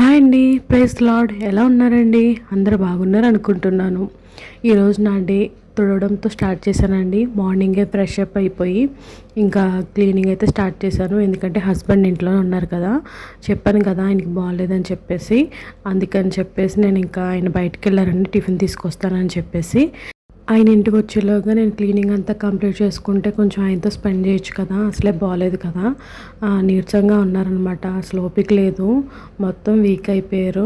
Hi అండి. Price lord ఎలా ఉన్నారండి? అందరు బాగున్నారు అనుకుంటున్నాను. ఈరోజు నా డే తుడవడంతో స్టార్ట్ చేశానండి. మార్నింగే ఫ్రెష్ అప్ అయిపోయి ఇంకా క్లీనింగ్ అయితే స్టార్ట్ చేశాను. ఎందుకంటే హస్బెండ్ ఇంట్లో ఉన్నారు కదా. చెప్పాను కదా ఆయనకి బాగాలేదని చెప్పేసి. అందుకని చెప్పేసి నేను ఇంకా ఆయన బయటకు వెళ్ళారండి. టిఫిన్ తీసుకొస్తానని చెప్పేసి. ఆయన ఇంటికి వచ్చేలోగా నేను క్లీనింగ్ అంతా కంప్లీట్ చేసుకుంటే కొంచెం ఆయనతో స్పెండ్ చేయొచ్చు కదా అసలే బాగాలేదు కదా. నీరసంగా ఉన్నారనమాట అసలు ఓపిక లేదు. మొత్తం వీక్ అయిపోయారు.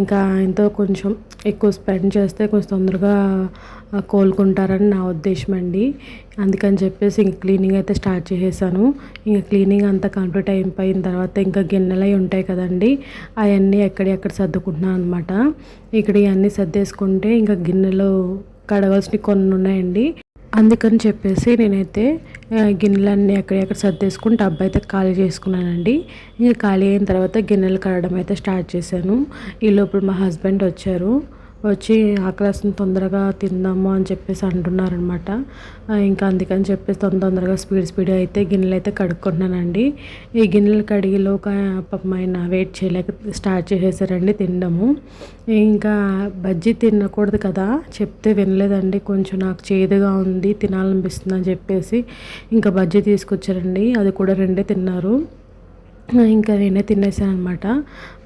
ఇంకా ఆయనతో కొంచెం ఎక్కువ స్పెండ్ చేస్తే కొంచెం తొందరగా కోలుకుంటారని నా ఉద్దేశం అండి. అందుకని చెప్పేసి ఇంక క్లీనింగ్ అయితే స్టార్ట్ చేసేసాను. ఇంకా క్లీనింగ్ అంతా కంప్లీట్ అయిపోయిన తర్వాత ఇంకా గిన్నెలు అవి ఉంటాయి కదండి అవన్నీ ఎక్కడెక్కడ సర్దుకుంటున్నాను అనమాట ఇక్కడ ఇవన్నీ సర్దేసుకుంటే ఇంకా గిన్నెలు కడగాల్సినవి కొన్ని ఉన్నాయండి అందుకని చెప్పేసి నేనైతే గిన్నెలన్నీ ఎక్కడెక్కడ సర్దేసుకుని టబ్ అయితే ఖాళీ చేసుకున్నానండి. ఇంకా ఖాళీ అయిన తర్వాత గిన్నెలు కడగడం అయితే స్టార్ట్ చేశాను. ఈ లోపల మా హస్బెండ్ వచ్చారు. వచ్చి ఆకలిస్తుంది తొందరగా తిందాము అని చెప్పేసి అంటున్నారనమాట. ఇంకా అందుకని చెప్పేసి తొందర తొందరగా స్పీడ్ స్పీడ్ అయితే గిన్నెలు అయితే కడుక్కుంటున్నానండి. ఈ గిన్నెలు కడిగిలో పాపం ఆయన వెయిట్ చేయలేక స్టార్ట్ చేసేసారండి తినడము. ఇంకా బజ్జీ తినకూడదు కదా చెప్తే వినలేదండి. కొంచెం నాకు చేదుగా ఉంది తినాలనిపిస్తుంది అని చెప్పేసి ఇంకా బజ్జీ తీసుకొచ్చారండి. అది కూడా రెండే తిన్నారు. ఇంకా నేనే తినేసాను అనమాట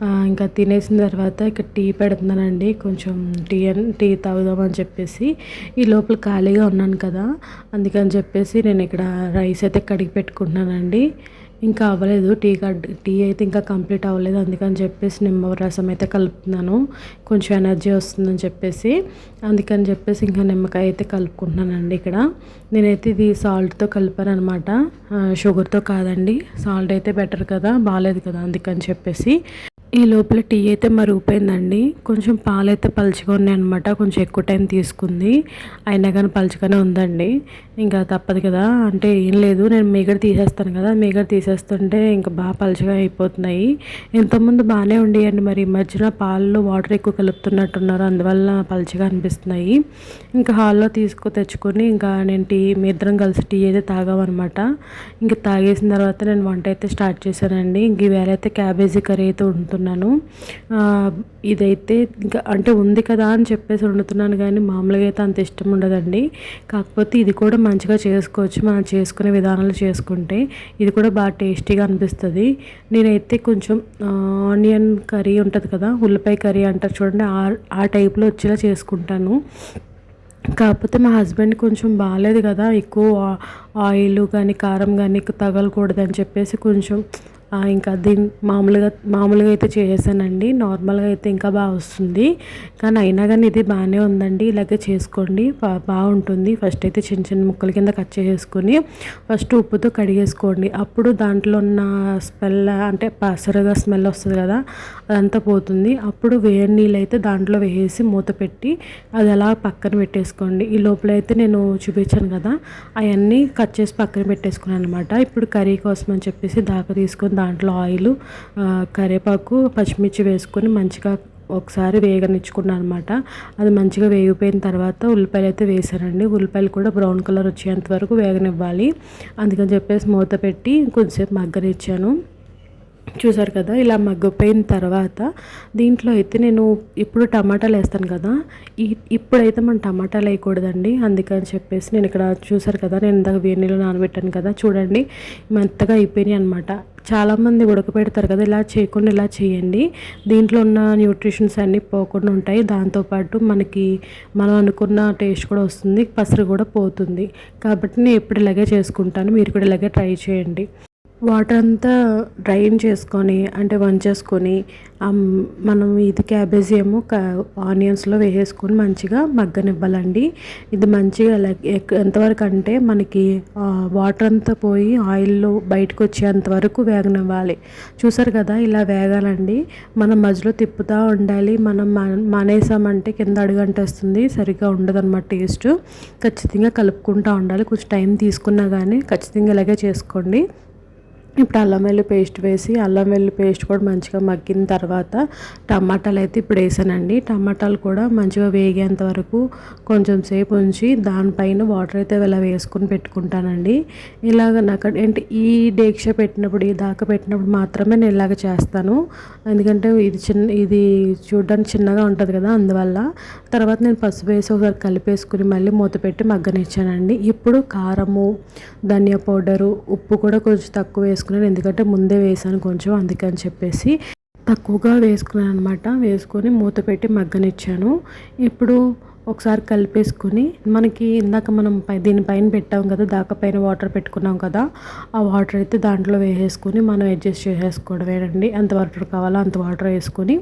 ఇంకా తినేసిన తర్వాత ఇక్కడ టీ పెడుతున్నానండి. కొంచెం టీ టీ తాగుదామని చెప్పేసి. ఈ లోపల ఖాళీగా ఉన్నాను కదా అందుకని చెప్పేసి నేను ఇక్కడ రైస్ అయితే కడిగి పెట్టుకుంటున్నానండి. ఇంకా అవ్వలేదు. టీ కడ్ టీ అయితే ఇంకా కంప్లీట్ అవ్వలేదు. అందుకని చెప్పేసి నిమ్మ రసం అయితే కలుపుతున్నాను. కొంచెం ఎనర్జీ వస్తుందని చెప్పేసి. అందుకని చెప్పేసి ఇంకా నిమ్మకాయ అయితే కలుపుకుంటున్నానండి ఇక్కడ. నేనైతే ఇది సాల్ట్తో కలిపాను అనమాట షుగర్తో కాదండి. సాల్ట్ అయితే బెటర్ కదా బాగాలేదు కదా అందుకని చెప్పేసి. ఈ లోపల టీ అయితే మరుగుపోయిందండి. కొంచెం పాలు అయితే పలుచగా ఉన్నాయి అనమాట కొంచెం ఎక్కువ టైం తీసుకుంది. అయినా కానీ పలుచగానే ఉందండి. ఇంకా తప్పదు కదా. అంటే ఏం లేదు. నేను మీగడ తీసేస్తాను కదా. మీగడ తీసేస్తుంటే ఇంకా బాగా పలుచగా అయిపోతున్నాయి. ఇంతకుముందు బాగానే ఉండేయండి మరి. ఈ మధ్యన పాలలో వాటర్ ఎక్కువ కలుపుతున్నట్టున్నారు. అందువల్ల పలుచగా అనిపిస్తున్నాయి. ఇంకా హాల్లో తీసుకు తెచ్చుకొని ఇంకా నేను టీ మీ ఇద్దరం కలిసి టీ అయితే తాగామన్నమాట. ఇంకా తాగేసిన తర్వాత నేను వంట అయితే స్టార్ట్ చేశానండి. ఇంక ఈవేళ అయితే క్యాబేజీ కర్రీ అయితే ఉంటుంది వండుతున్నాను ఇదైతే ఇంకా అంటే ఉంది కదా అని చెప్పేసి వండుతున్నాను కానీ మామూలుగా అయితే అంత ఇష్టం ఉండదండి. కాకపోతే ఇది కూడా మంచిగా చేసుకోవచ్చు. మనం చేసుకునే విధానాలు చేసుకుంటే ఇది కూడా బాగా టేస్టీగా అనిపిస్తుంది. నేనైతే కొంచెం ఆనియన్ కర్రీ ఉంటుంది కదా ఉల్లిపాయ కర్రీ అంటారు చూడండి ఆ టైప్లో వచ్చేలా చేసుకుంటాను. కాకపోతే మా హస్బెండ్ కొంచెం బాగాలేదు కదా ఎక్కువ ఆయిల్ కానీ కారం కానీ తగలకూడదని చెప్పేసి కొంచెం ఇంకా దీని మామూలుగా మామూలుగా అయితే చేసేసానండి. నార్మల్గా అయితే ఇంకా బాగా వస్తుంది. కానీ అయినా కానీ ఇది బాగానే ఉందండి. ఇలాగే చేసుకోండి. బాగుంటుంది. ఫస్ట్ అయితే చిన్న చిన్న ముక్కల కింద కట్ చేసుకొని ఫస్ట్ ఉప్పుతో కడిగేసుకోండి. అప్పుడు దాంట్లో ఉన్న స్మెల్ అంటే పసరగా స్మెల్ వస్తుంది కదా అదంతా పోతుంది. అప్పుడు వేడి నీళ్ళు అయితే దాంట్లో వేసి మూత పెట్టి అది అలా పక్కన పెట్టేసుకోండి. ఈ లోపల అయితే నేను చూపించాను కదా అవన్నీ కట్ చేసి పక్కన పెట్టేసుకున్నాను అనమాట ఇప్పుడు కర్రీ కోసం అని చెప్పేసి దాకా తీసుకొని దాంట్లో ఆయిల్ కరివేపాకు పచ్చిమిర్చి వేసుకొని మంచిగా ఒకసారి వేగనిచ్చుకున్నాను అనమాట. అది మంచిగా వేగిపోయిన తర్వాత ఉల్లిపాయలు అయితే వేసానండి ఉల్లిపాయలు కూడా బ్రౌన్ కలర్ వచ్చేంత వరకు వేగనివ్వాలి. అందుకని చెప్పేసి మూత పెట్టి కొంచెంసేపు మగ్గనిచ్చాను. చూసారు కదా ఇలా మగ్గిపోయిన తర్వాత దీంట్లో అయితే నేను ఇప్పుడు టమాటాలు వేస్తాను కదా ఈ ఇప్పుడైతే మనం టమాటాలు వేయకూడదండి. అందుకని చెప్పేసి నేను ఇక్కడ చూసారు కదా నేను ఇందాక వేణిలో నానబెట్టాను కదా చూడండి మెత్తగా అయిపోయినాయి అనమాట చాలామంది ఉడకపెడతారు కదా ఇలా చేయకుండా ఇలా చేయండి. దీంట్లో ఉన్న న్యూట్రిషన్స్ అన్నీ పోకుండా ఉంటాయి. దాంతోపాటు మనకి మనం అనుకున్న టేస్ట్ కూడా వస్తుంది పసరు కూడా పోతుంది. కాబట్టి నేను ఎప్పుడు ఇలాగే చేసుకుంటాను మీరు కూడా ఇలాగే ట్రై చేయండి. వాటర్ అంతా డ్రైన్ చేసుకొని అంటే వంచేసుకొని మనం ఇది క్యాబేజీ ఏమో ఆనియన్స్లో వేసేసుకొని మంచిగా మగ్గనివ్వాలండి. ఇది మంచిగా ఎంతవరకు అంటే మనకి వాటర్ అంతా పోయి ఆయిల్లో బయటకు వచ్చేంత వరకు వేగనివ్వాలి. చూసారు కదా ఇలా వేగాలండి. మనం మధ్యలో తిప్పుతూ ఉండాలి. మనం మానేసామంటే కింద అడుగంటేస్తుంది సరిగ్గా ఉండదన్నమాట టేస్ట్. ఖచ్చితంగా కలుపుకుంటూ ఉండాలి. కొంచెం టైం తీసుకున్నా కానీ ఖచ్చితంగా ఇలాగే చేసుకోండి. ఇప్పుడు అల్లం వెల్లి పేస్ట్ వేసి అల్లం వెల్లి పేస్ట్ కూడా మంచిగా మగ్గిన తర్వాత టమాటాలు అయితే ఇప్పుడు వేసానండి. టమాటాలు కూడా మంచిగా వేగేంత వరకు కొంచెం సేపు ఉంచి దానిపైన వాటర్ అయితే ఇలా వేసుకుని పెట్టుకుంటానండి. ఇలాగ నాకు ఏంటి ఈ డేక్ష పెట్టినప్పుడు ఈ దాకా పెట్టినప్పుడు మాత్రమే నేను ఇలాగ చేస్తాను. ఎందుకంటే ఇది చిన్న ఇది చూడడానికి చిన్నగా ఉంటుంది కదా అందువల్ల. తర్వాత నేను పసుపు వేసి ఒకసారి కలిపేసుకుని మళ్ళీ మూత పెట్టి మగ్గనిచ్చానండి. ఇప్పుడు కారము ధనియా పౌడరు ఉప్పు కూడా కొంచెం తక్కువ వేసుకుని వేసుకున్నాను. ఎందుకంటే ముందే వేసాను కొంచెం అందుకని చెప్పేసి తక్కువగా వేసుకున్నాను అనమాట వేసుకొని మూత పెట్టి మగ్గనిచ్చాను. ఇప్పుడు ఒకసారి కలిపేసుకొని మనకి ఇందాక మనం పై దీనిపైన పెట్టాం కదా దాకా పైన వాటర్ పెట్టుకున్నాం కదా ఆ వాటర్ అయితే దాంట్లో వేసేసుకొని మనం అడ్జస్ట్ చేసేసుకోవడమేనండి ఎంత వాటర్ కావాలో అంత వాటర్ వేసుకొని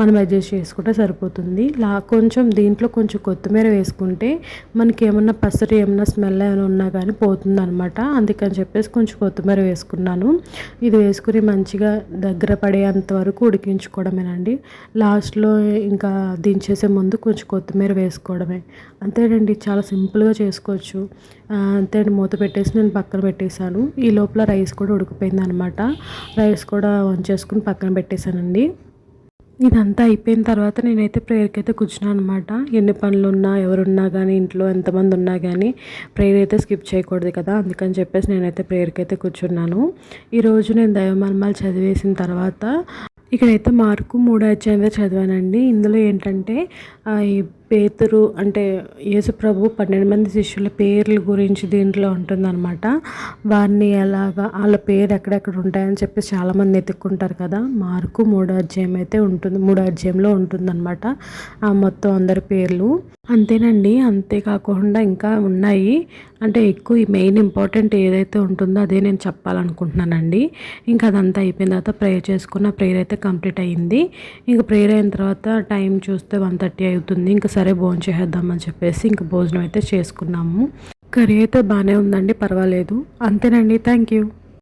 మనం అడ్జస్ట్ చేసుకుంటే సరిపోతుంది. లా కొంచెం దీంట్లో కొంచెం కొత్తిమీర వేసుకుంటే మనకి ఏమన్నా పసరి ఏమన్నా స్మెల్ ఏమైనా ఉన్నా కానీ పోతుంది అనమాట అందుకని చెప్పేసి కొంచెం కొత్తిమీర వేసుకున్నాను. ఇది వేసుకుని మంచిగా దగ్గర పడేంత వరకు ఉడికించుకోవడమేనండి. లాస్ట్లో ఇంకా దించేసే ముందు కొంచెం కొత్తిమీర వేసుకుని చేసుకోవడమే. అంతేనండి చాలా సింపుల్గా చేసుకోవచ్చు. అంతే మూత పెట్టేసి నేను పక్కన పెట్టేశాను. ఈ లోపల రైస్ కూడా ఉడికిపోయింది అనమాట రైస్ కూడా వంచేసుకుని పక్కన పెట్టేశానండి. ఇదంతా అయిపోయిన తర్వాత నేనైతే ప్రేయర్కి అయితే కూర్చున్నాను అనమాట. ఎన్ని పనులు ఉన్నా ఎవరున్నా కానీ ఇంట్లో ఎంతమంది ఉన్నా కానీ ప్రేయర్ అయితే స్కిప్ చేయకూడదు కదా. అందుకని చెప్పేసి నేనైతే ప్రేయర్కి అయితే కూర్చున్నాను. ఈరోజు నేను దైవమర్మాలు చదివేసిన తర్వాత ఇక్కడైతే మార్కు మూడో అధ్యాయంలో చదివానండి. ఇందులో ఏంటంటే ఈ పేతురు అంటే యేసుప్రభు పన్నెండు మంది శిష్యుల పేర్ల గురించి దీంట్లో ఉంటుందన్నమాట. వారిని ఎలాగా వాళ్ళ పేరు ఎక్కడెక్కడ ఉంటాయని చెప్పి చాలామంది ఎత్తుక్కుంటారు కదా. మార్కు మూడో అధ్యాయం అయితే ఉంటుంది మూడో అధ్యాయంలో ఉంటుందన్నమాట ఆ మొత్తం అందరి పేర్లు. అంతేనండి అంతేకాకుండా ఇంకా ఉన్నాయి. అంటే ఎక్కువ మెయిన్ ఇంపార్టెంట్ ఏదైతే ఉంటుందో అదే నేను చెప్పాలనుకుంటున్నానండి. ఇంకా అదంతా అయిపోయిన తర్వాత ప్రేయర్ చేసుకున్న ప్రేయర్ అయితే కంప్లీట్ అయ్యింది ఇంకా ప్రేయర్ అయిన తర్వాత టైం చూస్తే వన్ థర్టీ అవుతుంది. ఇంకా సరే భోజనం చేసేద్దామని చెప్పేసి ఇంక భోజనం అయితే చేసుకున్నాము. కర్రీ అయితే బాగానే ఉందండి పర్వాలేదు. అంతేనండి థ్యాంక్ యూ